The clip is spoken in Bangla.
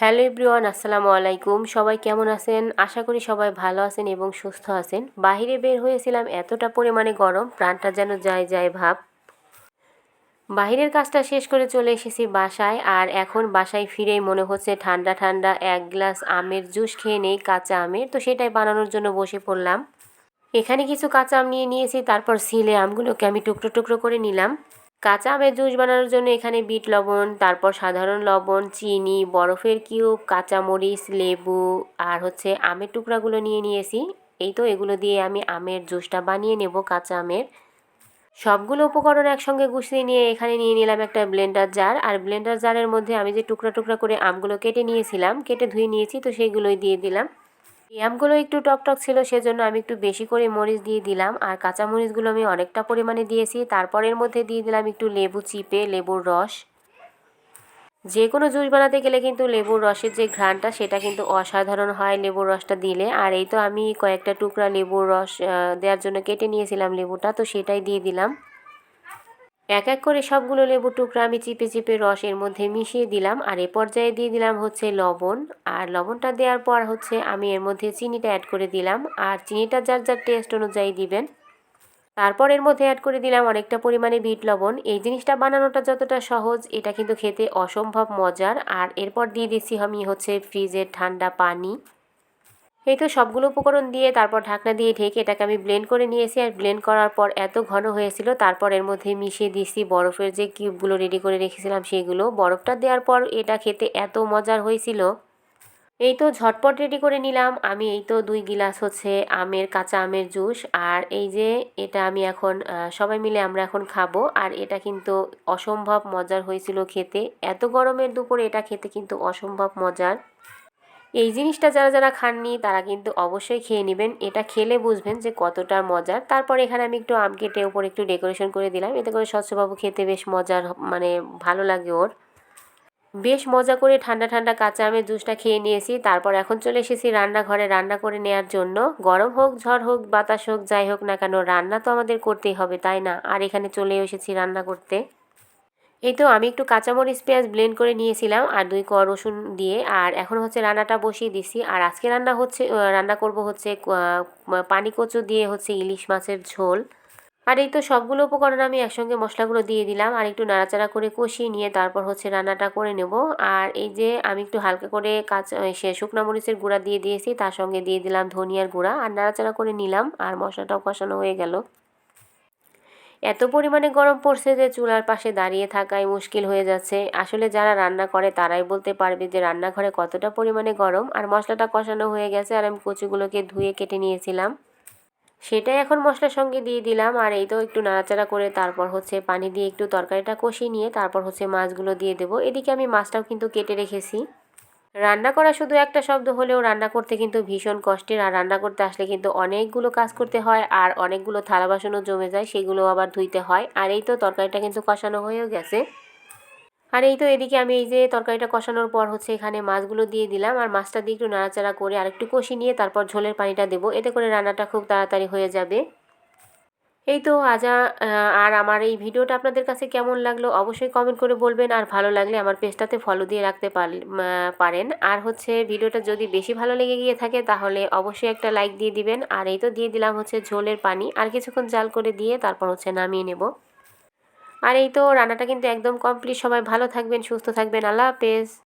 হ্যালো এভরিওয়ান, আসসালামু আলাইকুম। সবাই কেমন আছেন? আশা করি সবাই ভালো আছেন এবং সুস্থ আছেন। বাহিরে বের হয়েছিলাম এতটা পরিমাণে গরম, প্রাণটা যেন যায় যায় ভাব। বাহিরের কাজটা শেষ করে চলে এসেছি বাসায় আর এখন বাসায় ফিরেই মনে হচ্ছে ঠান্ডা ঠান্ডা এক গ্লাস আমের জুস খেয়ে নেই কাঁচা আমের। তো সেটাই বানানোর জন্য বসে পড়লাম। এখানে কিছু কাঁচা আম নিয়ে নিয়েছি, তারপর সিলে আমগুলোকে আমি টুকরো টুকরো করে নিলাম। কাঁচা আমের জুস বানানোর জন্য এখানে বিট লবণ, তারপর সাধারণ লবণ, চিনি, বরফের কিউব, কাঁচামরিচ, লেবু আর হচ্ছে আমের টুকরাগুলো নিয়ে নিয়েছি। এই তো এগুলো দিয়ে আমি আমের জুসটা বানিয়ে নেব কাঁচা আমের। সবগুলো উপকরণ একসঙ্গে গুছিয়ে নিয়ে এখানে নিয়ে নিলাম একটা ব্লেন্ডার জার। আর ব্লেন্ডার জারের মধ্যে আমি যে টুকরা টুকরা করে আমগুলো কেটে নিয়েছিলাম, কেটে ধুয়ে নিয়েছি, তো সেইগুলোই দিয়ে দিলাম। এই আমগুলো একটু টকটক ছিল, সেজন্য আমি একটু বেশি করে মরিচ দিয়ে দিলাম। আর কাঁচা মরিচগুলো আমি অনেকটা পরিমাণে দিয়েছি। তারপরের মধ্যে দিয়ে দিলাম একটু লেবু চিপে, লেবুর রস। যে কোনো জুস বানাতে গেলে কিন্তু লেবুর রসের যে ঘ্রাণটা, সেটা কিন্তু অসাধারণ হয় লেবুর রসটা দিলে। আর এই তো আমি কয়েকটা টুকরা লেবুর রস দেওয়ার জন্য কেটে নিয়েছিলাম লেবুটা, তো সেটাই দিয়ে দিলাম। এক এক করে সবগুলো লেবু টুকরা আমি চিপে চিপে রস এর মধ্যে মিশিয়ে দিলাম আর এ পর্যায়ে দিয়ে দিলাম হচ্ছে লবণ। আর লবণটা দেওয়ার পর হচ্ছে আমি এর মধ্যে চিনিটা অ্যাড করে দিলাম। আর চিনিটা যার যার টেস্ট অনুযায়ী দিবেন। তারপর এর মধ্যে অ্যাড করে দিলাম অনেকটা পরিমাণে বিট লবণ। এই জিনিসটা বানানোটা যতটা সহজ, এটা কিন্তু খেতে অসম্ভব মজার। আর এরপর দিয়ে দিচ্ছি আমি হচ্ছে ফ্রিজের ঠান্ডা পানি। এই তো সবগুলো উপকরণ দিয়ে তারপর ঢাকনা দিয়ে ঢেকে এটাকে আমি ব্লেন্ড করে নিয়েছি। আর ব্লেন্ড করার পর এত ঘন হয়েছিল, তারপর এর মধ্যে মিশিয়ে দিয়েছি বরফের যে কিউবগুলো রেডি করে রেখেছিলাম সেগুলো। বরফটা দেওয়ার পর এটা খেতে এত মজার হয়েছিল। এই তো ঝটপট রেডি করে নিলাম। আমি এই তো দুই গিলাস হচ্ছে আমের, কাঁচা আমের জুস। আর এই যে এটা আমি এখন সবাই মিলে আমরা এখন খাব। আর এটা কিন্তু অসম্ভব মজার হয়েছিল খেতে। এত গরমের দুপুরে এটা খেতে কিন্তু অসম্ভব মজার। এই জিনিসটা যারা যারা খাননি, তারা কিন্তু অবশ্যই খেয়ে নেবেন। এটা খেলে বুঝবেন যে কতটা মজার। তারপর এখানে আমি একটু আম কেটে ওপর একটু ডেকোরেশন করে দিলাম। এতে করে স্বচ্ছবাবু খেতে বেশ মজার মানে ভালো লাগে ওর। বেশ মজা করে ঠান্ডা ঠান্ডা কাঁচা আমের জুসটা খেয়ে নিয়েছি। তারপর এখন চলে এসেছি রান্নাঘরে। রান্না করে নেওয়ার জন্য গরম হোক, ঝড় হোক, বাতাস হোক, যাই হোক না কেন, রান্না তো আমাদের করতেই হবে, তাই না? আর এখানে চলে এসেছি রান্না করতে। এই তো আমি একটু কাঁচামরিচ পেঁয়াজ ব্লেন্ড করে নিয়েছিলাম আর দুই ক রসুন দিয়ে। আর এখন হচ্ছে রান্নাটা বসিয়ে দিছি। আর আজকে রান্না হচ্ছে রান্না করব হচ্ছে পানি কচু দিয়ে হচ্ছে ইলিশ মাছের ঝোল। আর এই তো সবগুলো উপকরণ আমি একসঙ্গে মশলাগুলো দিয়ে দিলাম আর একটু নাড়াচাড়া করে কষিয়ে নিয়ে তারপর হচ্ছে রান্নাটা করে নেব। আর এই যে আমি একটু হালকা করে কাঁচা সে শুকনো মরিচের গুঁড়া দিয়ে দিয়েছি, তার সঙ্গে দিয়ে দিলাম ধনিয়ার গুঁড়া। আর নাড়াচাড়া করে নিলাম আর মশলাটাও কষানো হয়ে গেল। এত পরিমাণে গরম পড়ছে যে চুলার পাশে দাঁড়িয়ে থাকাই মুশকিল হয়ে যাচ্ছে। আসলে যারা রান্না করে তারাই বলতে পারবে যে রান্নাঘরে কতটা পরিমাণে গরম আর মশলাটা কষানো হয়ে গেছে আর আমি কচুগুলোকে ধুয়ে কেটে নিয়েছিলাম। সেটাই এখন মশলার সঙ্গে দিয়ে দিলাম আর এই তো একটু নাড়াচাড়া করে তারপর হচ্ছে পানি দিয়ে একটু তরকারিটা কষিয়ে নিয়ে তারপর হচ্ছে মাছগুলো দিয়ে দেবো। এদিকে আমি মাছটাও কিন্তু কেটে রেখেছি। রান্না করা শুধু একটা শব্দ হলেও রান্না করতে কিন্তু ভীষণ কষ্টের, আর রান্না করতে আসলে কিন্তু অনেকগুলো কাজ করতে হয়, আর অনেকগুলো থালা বাসনও জমে যায়, সেগুলো আবার ধুইতে হয়, আর এই তো তরকারিটা কিন্তু কষানো হয়েও গেছে। আর এই তো এদিকে আমি এই যে তরকারিটা কষানোর পর হচ্ছে এখানে মাছগুলো দিয়ে দিলাম, আর মাছটা দিয়ে একটু নাড়াচাড়া করে আর একটু কষি নিয়ে তারপর ঝোলের পানিটা দেবো, এতে করে রান্নাটা খুব তাড়াতাড়ি হয়ে যাবে। এই তো আজা আর আমার এই ভিডিওটা আপনাদের কাছে কেমন লাগল অবশ্যই কমেন্ট করে বলবেন। আর ভালো লাগলে আমার পেজটাতে ফলো দিয়ে রাখতে পারেন। আর হচ্ছে ভিডিওটা যদি বেশি ভালো লেগে গিয়ে থাকে তাহলে অবশ্যই একটা লাইক দিয়ে দিবেন। আর এই তো দিয়ে দিলাম হচ্ছে ঝোলের পানি। আর কিছুক্ষণ জাল করে দিয়ে তারপর হচ্ছে নামিয়ে নেব। আর এই তো রান্নাটা কিন্তু একদম কমপ্লিট সবাই ভালো থাকবেন, সুস্থ থাকবেন। আল্লাহ হাফেজ।